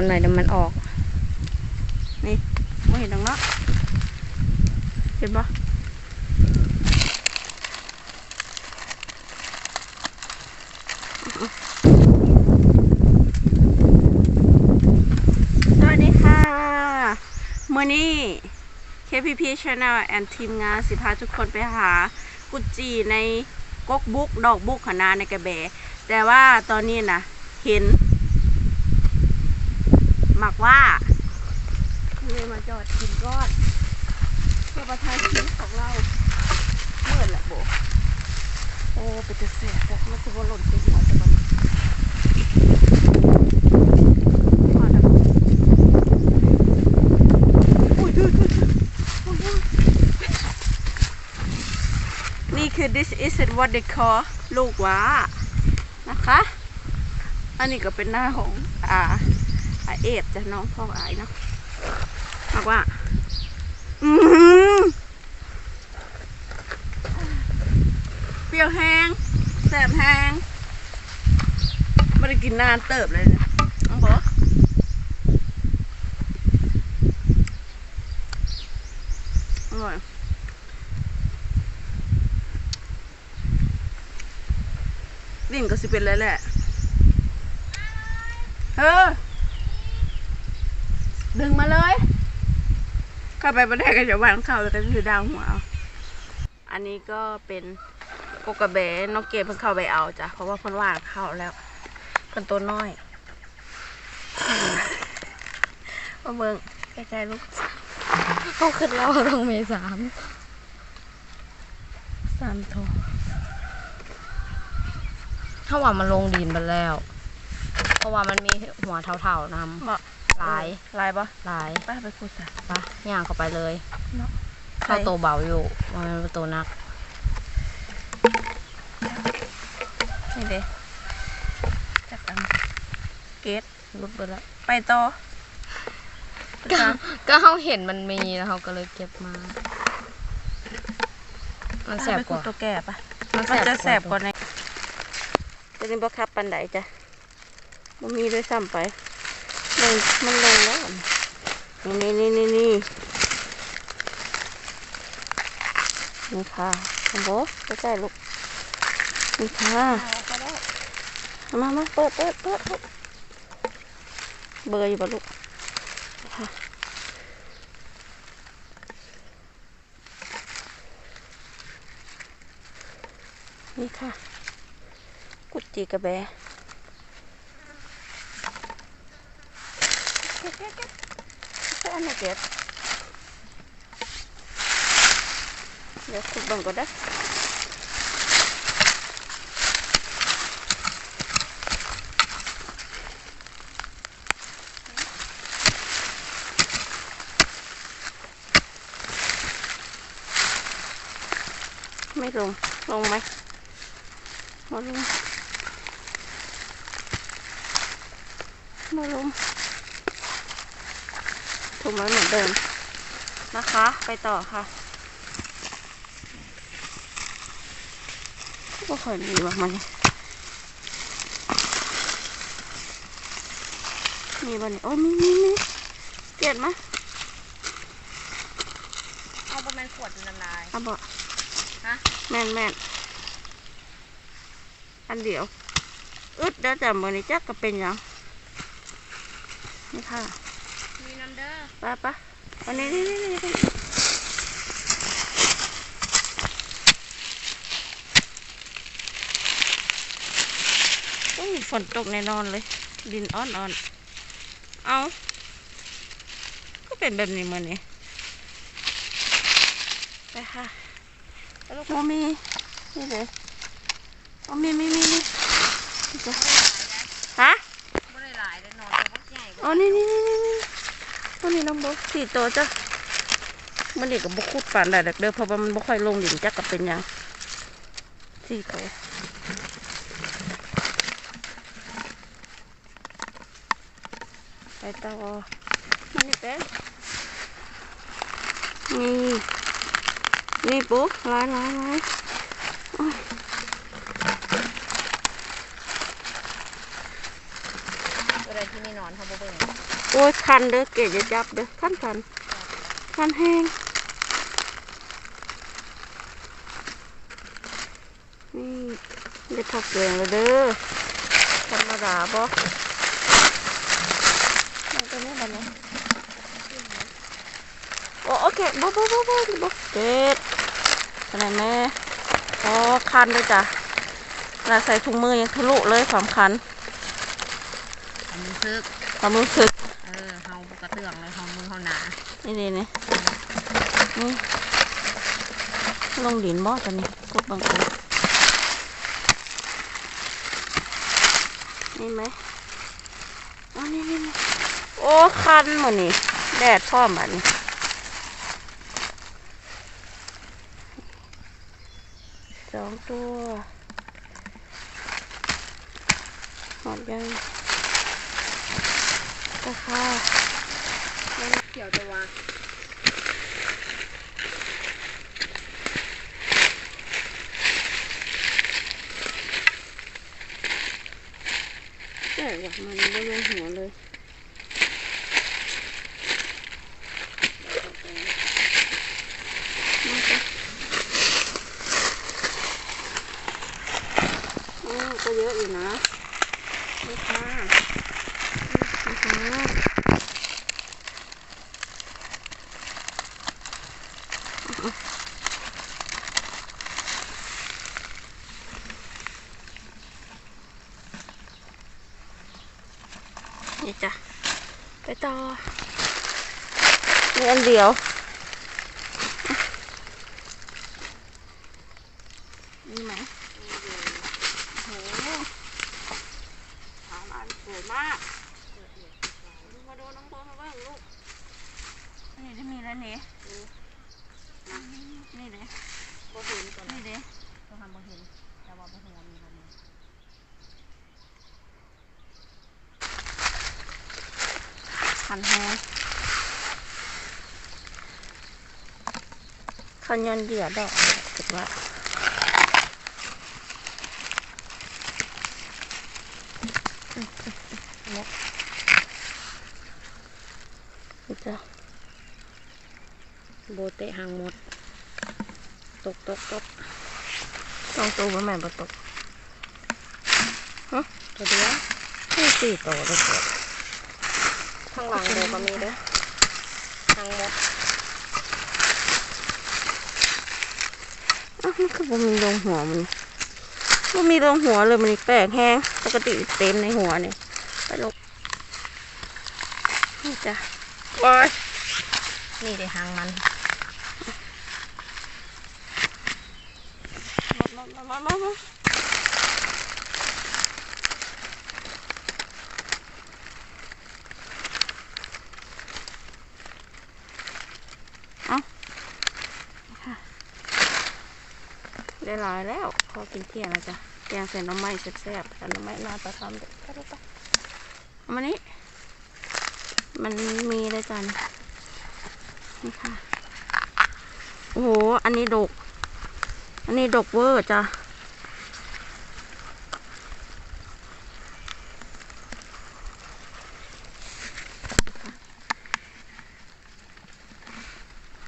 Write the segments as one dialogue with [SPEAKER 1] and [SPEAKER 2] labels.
[SPEAKER 1] มันหน่อยเดี๋ยวมันออก
[SPEAKER 2] นี่ไม่เห็นดังเนาะเห็นปะสวัสดีค่ะมื่อนี้ KPP Channel แอนทีมงานสิพาทุกคนไปหากุจจีในกกบุกดอกบุกขนาในกระแบ แต่ว่าตอนนี้นะเห็น ว่าเลยมาจอดกินก้อน เพื่อประทังชีวิตของเราเมื่อแหละโบโอ้เป็นจะเสียแต่มันคือว่าหล่นไปหัวจะมันมาแล้วอุ้ยอุ้ยอุ้ยอุ้ยอุ้ยนี่คือ this is what they call ลูกว้านะคะ อันนี้ก็เป็นหน้าของ อ่า อาเอฟจ้ะน้องพ่ออายเนาะบอกว่า อืมเปรี้ยวแห้งแสบแห้งไม่ได้กินนานเติบเลยนี่ยน้องบอกอร่อยดิ่งก็สิเป็นเลยแหละเออ ดึงมาเลย เข้าไปประเทศกันจะวางเข้าแล้วก็คือดาวหัวเอาอันนี้ก็เป็นโกกระเบนน้องเกดเพิ่งเข้าไปเอาจ้ะเพราะว่าเพิ่นว่างเข้าแล้วเพิ่นตัวน้อยมาเบิ่งใกล้ๆลูก
[SPEAKER 1] เขาขึ้นเราตรงเมสามสามโทถ้าว่ามันลงดินไปแล้ว เพราะว่ามันมีหัวเท่าๆนำ หลาย
[SPEAKER 2] ลายปะ
[SPEAKER 1] หลาย
[SPEAKER 2] ไปไปคุยกัน
[SPEAKER 1] ปะย่างเข้าไปเลย
[SPEAKER 2] เนาะ
[SPEAKER 1] เข้าตัวเบาอยู่มันเป็นตัวนัก
[SPEAKER 2] นี่เด้จับกันเกต
[SPEAKER 1] รุดไปแล้ว
[SPEAKER 2] ไปต่อ
[SPEAKER 1] ก็ก็เขาเห็นมันมีแล้วเขาก็เลยเก็บมา มันแสบ
[SPEAKER 2] ไป
[SPEAKER 1] ก
[SPEAKER 2] คุย
[SPEAKER 1] ว่า
[SPEAKER 2] ตัวแก่ปะ
[SPEAKER 1] มัน
[SPEAKER 2] มันจะ
[SPEAKER 1] แส
[SPEAKER 2] แส
[SPEAKER 1] บบก
[SPEAKER 2] ก
[SPEAKER 1] ว่า
[SPEAKER 2] ว่าในจะนี่บ่คับปันไดจ้ะมันมีด้วยซ้ำไป มันมันลงแล้วนี่นี่นี่นี่นี่ค่ะโอ้โหใกล้ๆลูกนี่ค่ะมามาเปิดเปิดเปิดเปิดเบอร์อยู่ปะลูกค่ะนี่ค่ะ กุดจีกระแบเก็บเก็บเก็บ เก็บอันไหนเก็บเดี๋ยวขุดเบังก็ได้ไม่ลงลงไหมมาลงมาลงถูกไหมเหมือนเดิมนะคะ ไปต่อค่ะก็ค่อยดีมากมันมีบ้านโอ้ยมีมีมีเกลียดไหม
[SPEAKER 1] เอาประมาณขวดน้ำลาย
[SPEAKER 2] เอาบอก
[SPEAKER 1] ฮะ
[SPEAKER 2] แม่นแม่นอันเดียว อึดเดี๋ยวจะมือนี้จักก็เป็นหยังนี่ค่ะ
[SPEAKER 1] มีน้ำเด้อ
[SPEAKER 2] ไปไปอันนี้นี่นี่นี่นี่โอ้ยฝนตกแน่นอนเลย ดินอ่อนอ่อนเอาก็เป็นแบบนี้มือนี้ไปค่ะแล้วกโมมีนี่เลยโมมีมีมีมีนี่ฮะ
[SPEAKER 1] ไม่ได้หลายเลยนอนตั วใหญ่
[SPEAKER 2] อ๋อนี่นี่นี่นี่นี่ตัวนี้น้องบุ๊สี่ตัวจ้ะมันเด็กกับบุคุดฝันได้เด้อเพราะว่ามันบ่ค่อยลงหลินจักกับเป็นยังสี่ตัวไปต่อมันนี่เป็นนี่นี่ปุ๊ร้ายร้ายร้ายโอ้ย
[SPEAKER 1] ตั วใดที่ไม่นอนเขาบ่เบิ่ง
[SPEAKER 2] โอ้ยคันเด้อเกดจะจับเด้อคันคันคันแห้งนี่ได้ผักแกงแล้วเด้อธรรมดาบ่มันก็ไม่แบบนี้โอ้โอเคบ่บ่บ่บ่บ่เกดขนาดแม่อ๋อคันด้วยจ้ะเวลาใส่ถุงมือยังทะลุเลยความคัน
[SPEAKER 1] อันนี้ซึก
[SPEAKER 2] ความรู้สึก
[SPEAKER 1] เออเฮาบ่กระเตื้องเลยเฮามือเฮาหนา
[SPEAKER 2] นี่ดีนี่นี่ลงดินบ่ตอนนี้กดบางอันนี่ไหมอ๋อนี่นี่นี่โอ้คันหมดนี่แดดพร้อมบัดนี้สองตัวหอมยังตะค่า
[SPEAKER 1] เกี่ยวตัว
[SPEAKER 2] แก่ ว่ะมันไม่ลงหัวเลยมาจ้ะอืมก็เยอะอยู่นะนี่ค่ะนี่ค่ะ นี่จ้ะ ไปต่อมีอันเดียว นี่ไหมโอ้โหสามอันสวยมากดูมาดูน้องโบมาบ้างลูก นี่ได้มีแล้วนี่นี่เด้
[SPEAKER 1] บ่เห็นตัว
[SPEAKER 2] นี่เด้
[SPEAKER 1] ตัวทำบ่เห็นแต่ว่าบ่เห็นว่ามีบ่มี
[SPEAKER 2] ขันแฮงขันยันเดียดอกคิดว่านี่จ้ะ
[SPEAKER 1] โบเตะหางหมด ตกตกตก
[SPEAKER 2] สองตัวบ่แม่นบ่ตก
[SPEAKER 1] ตัวเดียวนี่สี่ตัวเลยเกิด ข้างหลังโบก็มีเด้อหางหมด
[SPEAKER 2] อ้าวมันคือบ่มีลงหัวมันบ่มีลงหัวเลยมันนี่แปลกแฮงปกติเต็มในหัวนี่ไปลงนี่จ้ะว้าย
[SPEAKER 1] นี่ได้หางมัน
[SPEAKER 2] มามามามามาเอา ได้หลายแล้ว พอกินเที่ยงแล้วจ้ะแกงใส่น้ำไม้แซ่บๆกับหน้ำไม้นาตาทำเด็ดไปดูไปเอามานี่มันมีเลยจ้ะนี่นี่ค่ะ โอ้โห อันนี้ดก อันนี้ดกเวอร์จ้ะ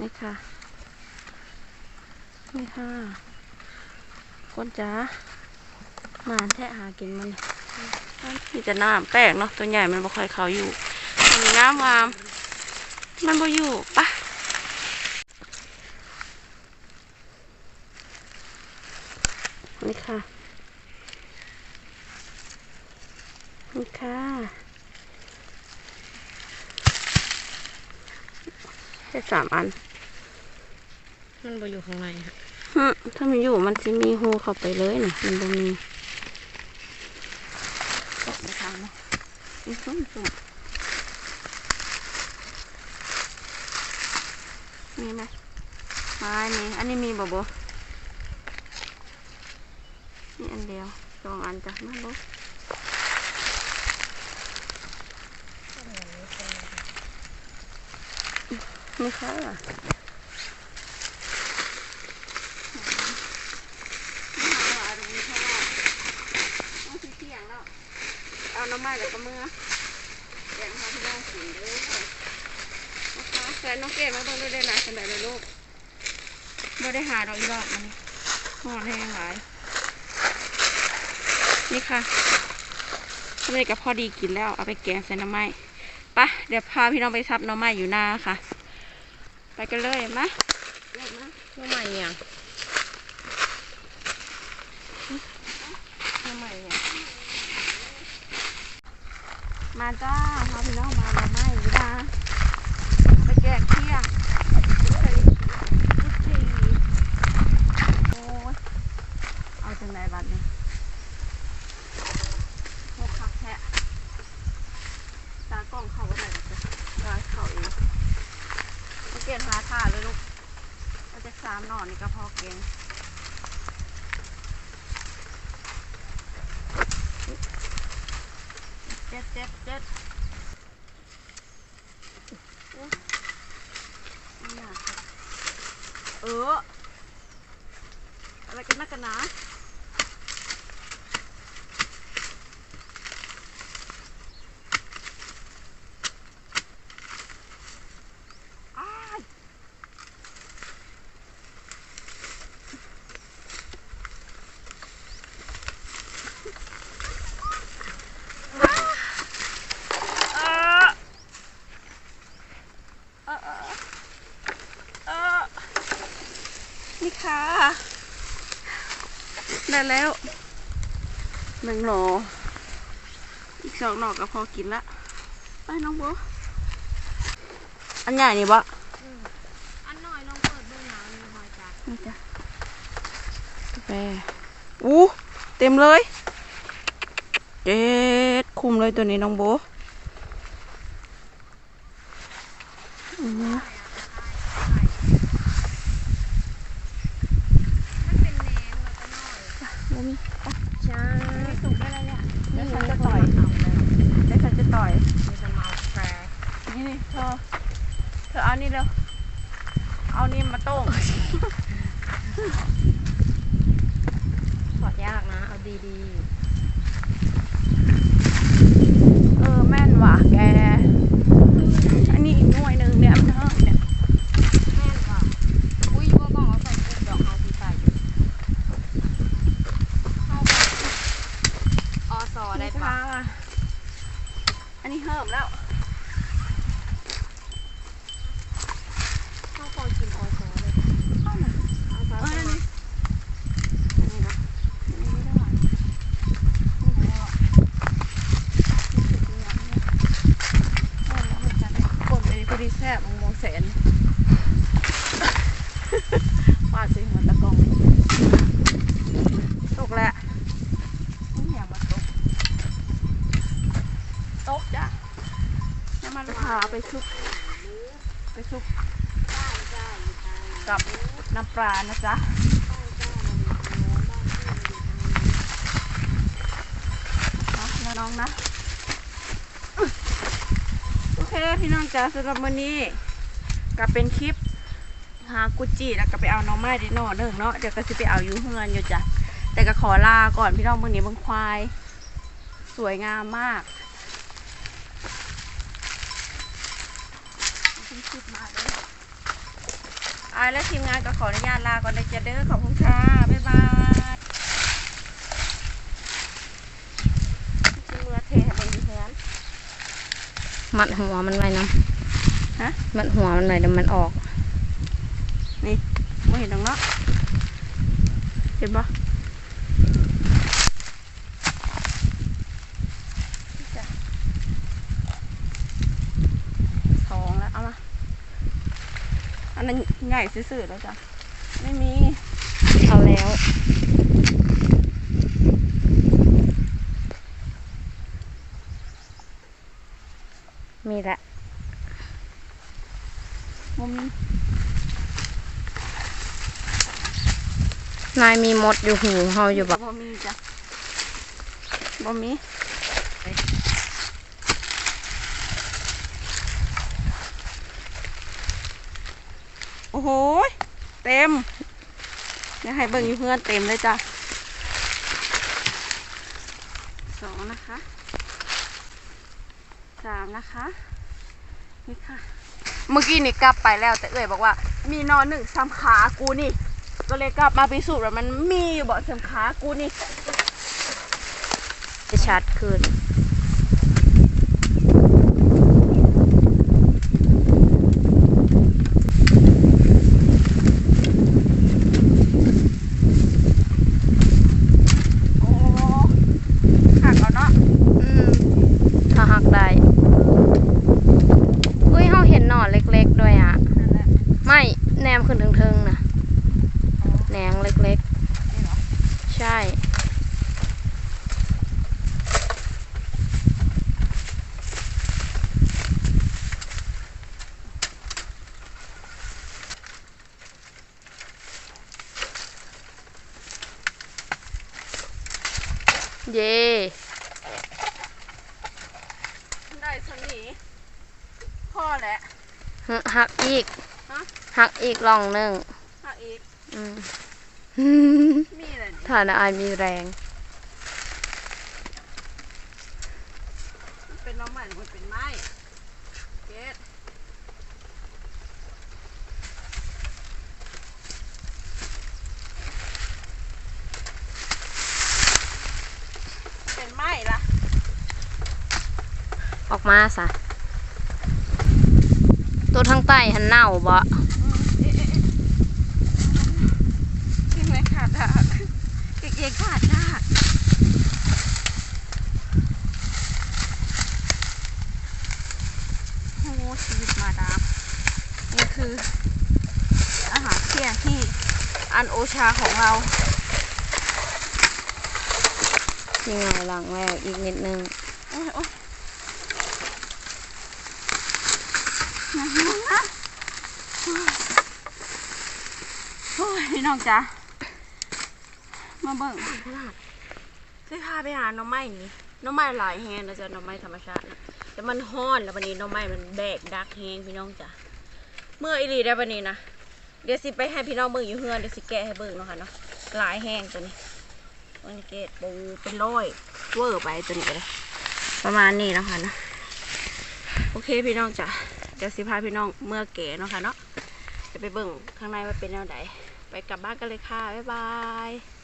[SPEAKER 2] นี่ค่ะ นี่ค่ะ คนจ้ามาแทะหากินมันนี่จะน้ำแปลกเนาะตัวใหญ่มันบ่ค่อยเขาอยู่มีน้ำวาม มันบ่อยู่ปะนี่ค่ะ นี่ค่ะแค่สามอัน
[SPEAKER 1] มันบ่อยู่ข้างในฮะ
[SPEAKER 2] ฮึถ้ามันอยู่มันจะมีหูเข้าไปเลยนะมันบ่มีตกไปทางเนาะอีสุ่มสุ่มมีไหมไม่มีอันนี้มีบ่บ่นี่อันเดียวสองอันจ้ะมาบ่นี่ค่ะเอา น้ำไม้แล้วก็เมื่อแกงเขาพี่น้องกินะคะแต่น้องเกดมาเบิ่งด้วยได้หลายขนาดเลยลูกไม่ได้หาดอกอีหลอกมันห่อแห้งหลาย นี่ค่ะทำไมกับพอดีกินแล้วเอาไปแกงใส่น้ำไม้ปะเดี๋ยวพาพี่น้องไปซับน้ำไม้อยู่หน้าค่ะ ไปกันเลยมะเริ่มนะ
[SPEAKER 1] น้ำใหม่เนี่ย
[SPEAKER 2] น้ำไม้เนี่ย มาจ้าพาพี่น้องมาหน้ำไม้อยู่หน้าไปแกงเที่ยงใส่กุจีโอ้ยเอาจังไหนบัดนี้โมคักแทะตากล้องเขาว่าไหนกันตาเขาเองเขาเกลียดหาท่าเลยลูกเราจะสามหน่อนี่ก็พอเก่ง เจ็ดเจ็ดเจ็ดอุ๊ยไม่น่าค่ะเออะไรกันนักกันนะอ้ายเออเออเออเออ นี่ค่ะได้แล้วหนึ่งโหลอีกสองหน่อก็พอกินละไปน้องโบอันใหญ่นี่บ่
[SPEAKER 1] อันหน่อยลองเปิดดูหนังมีหอยจัก
[SPEAKER 2] นี่จ้ะกาแฟอู้เต็มเลยเจ็ดคุมเลยตัวนี้น้องโบอือหือ
[SPEAKER 1] มันเป็นแหนมแล้วก็น้อย
[SPEAKER 2] บ่มี
[SPEAKER 1] ใช่
[SPEAKER 2] สุกได้แล้วเนี่ย
[SPEAKER 1] นี่
[SPEAKER 2] เดี๋ยวฉั
[SPEAKER 1] นจะต่อ
[SPEAKER 2] ย
[SPEAKER 1] แล้ว
[SPEAKER 2] เดี๋ยวฉันจะต่อย
[SPEAKER 1] มีสมาร์ทแฟร์
[SPEAKER 2] นี่นี่เธอ เธอเอานี่เร็ว เอานี่มาโต้ง
[SPEAKER 1] ถอดยากนะ เอาดี
[SPEAKER 2] เออแม่นว่ะแก อันนี้อีกหน่วยหนึ่งเนี่ยมันเท่าเนี่ย
[SPEAKER 1] ๆแม่นว่ะอุ้ยว่าบอกเอาใส่กุ้งดอกเอาสีใส่อยู่เข้าไป ออซอได้ปะ
[SPEAKER 2] ค่ะอันนี้เหิมแล้ว
[SPEAKER 1] ข้าวพอกินออซอเลย
[SPEAKER 2] เข้าหน่อย
[SPEAKER 1] ออซอ
[SPEAKER 2] เออ
[SPEAKER 1] ใช่
[SPEAKER 2] อัน
[SPEAKER 1] ไหม
[SPEAKER 2] นี้อันนี้นะอันนี้ไม่ได้หรอกนี่ไม่ได้หรอกนี่คือตัวอย่างเนี่ยเออแล้วมันจะได้คนเลยพอดีแซ่บมองมองแสน ปาดสิหัวตะกองตกแล้วนี่อย่ามาตก ตกจ้ะแล้ว มันพาไปซุปไปซุปกับน้ำปลานะจ๊ะเอาแล้วน้องนะ โอเคพี่น้องจ๋าสำหรับวันนี้ก็เป็นคลิปหากุจิแล้วก็ไปเอาน้องไม้ดิโน่เด้อเนาะเดี๋ยวก็จะไปเอาอยู่เฮือนอยู่จ้ะแต่ก็ขอลาก่อนพี่น้องมื้อนี้เบิ่งควาย สวยงามมาก อ่าและทีมงานก็ขออนุญาตลาก่อนเลยจ้ะเด้อขอบคุณค่ะ บ๊ายบายจริงๆเมื่อเทให้เบิ่งอยู่แทน
[SPEAKER 1] มัดหัวมันไว้นะ
[SPEAKER 2] ฮะ
[SPEAKER 1] มัดหัวมันไว้เดี๋ยวมันออก
[SPEAKER 2] นี่ไม่เห็นตรงเนาะเห็นปะจ้ะสองแล้ว เอามา อันนั้นใหญ่ซื่อๆแล้วจ้ะ ไม่มี
[SPEAKER 1] เอาแล้ว มีละ
[SPEAKER 2] มุมนี้
[SPEAKER 1] นายมีมดอยู่หูเฮาอยู่แบบ
[SPEAKER 2] บ่มีจ้ะบ่มี โอ้โห เต็มเดี๋ยให้เบิ่งอยู่เพื่อนเต็มเลยจ้ะสองนะคะสามนะคะ นี่ค่ะ เมื่อกี้นี่กลับไปแล้วแต่เอ่ยบอกว่า มีนอนหนึ่งซ้ำขากูนี่ ก็เลยกลับมาพิสูจน์ว่ามันมีอยู่บ่ซ้ำขากูนี่
[SPEAKER 1] จะชัดขึ้น
[SPEAKER 2] โอ้หักเอาเนาะ
[SPEAKER 1] อืมถ้าหักได้อุ้ยเขาเห็นหนอนเล็กๆด้วยอะ
[SPEAKER 2] นั่นแหละ
[SPEAKER 1] ไม่แนมขึ้นเทิงๆนะแหนงเล็ก
[SPEAKER 2] นี่เหรอ
[SPEAKER 1] ๆ ใช่ เย่
[SPEAKER 2] ได้สนีพ่อแหละ
[SPEAKER 1] ฮึ หักอีก
[SPEAKER 2] ฮะ
[SPEAKER 1] หักอีกลองหนึ่ง
[SPEAKER 2] หักอีก
[SPEAKER 1] อืม
[SPEAKER 2] มีอะไรนี่
[SPEAKER 1] ฐานะอายมีแรง
[SPEAKER 2] มันเป็นน้องใหม่หรือมันเป็นไม้เกดเป็นไม้ล่ะ
[SPEAKER 1] ออกมาซะ ตัวทางใต้หันเน่าบ่
[SPEAKER 2] ที่ไม่ขาดดากเก๋ๆขาดดากโอ้ชีวิตมาดามนี่คือ อาหารเที่ยงที่อันโอชาของเรา
[SPEAKER 1] ยังไงหลังแล้วอีกนิดนึง
[SPEAKER 2] โอ้ย โอ้ยหนักมากนะโอ้ยพี่น้องจ๊ะมาเบิ่งได้พาไปหาหน้องไม้นี่หน้องไม้หลายแฮงนะจ๊ะหน้องไม้ธรรมชาตินะแต่มันฮ้อนแล้ววันนี้หน้องไม้มันแบกดักแฮงพี่น้องจ๊ะเมื่ออีหลีได้วันนี้นะเดี๋ยวสิไปให้พี่น้องเบิ่งอยู่เฮือนเดี๋ยวสิแกะให้เบิ่งเนาะค่ะเนาะหลายแห้งตัวนี้วันนี้เกตปูเป็นร้อยเวอร์ไปตัวนี้เลยประมาณนี้เนาะค่ะเนาะโอเคพี่น้องจ้ะ เดี๋ยวสิพาพี่น้องเมื่อเก๋เนาะค่ะเนาะจะไปเบิ่งข้างในว่าเป็นแนวไหนไปกลับบ้านกันเลยค่ะบ๊ายบาย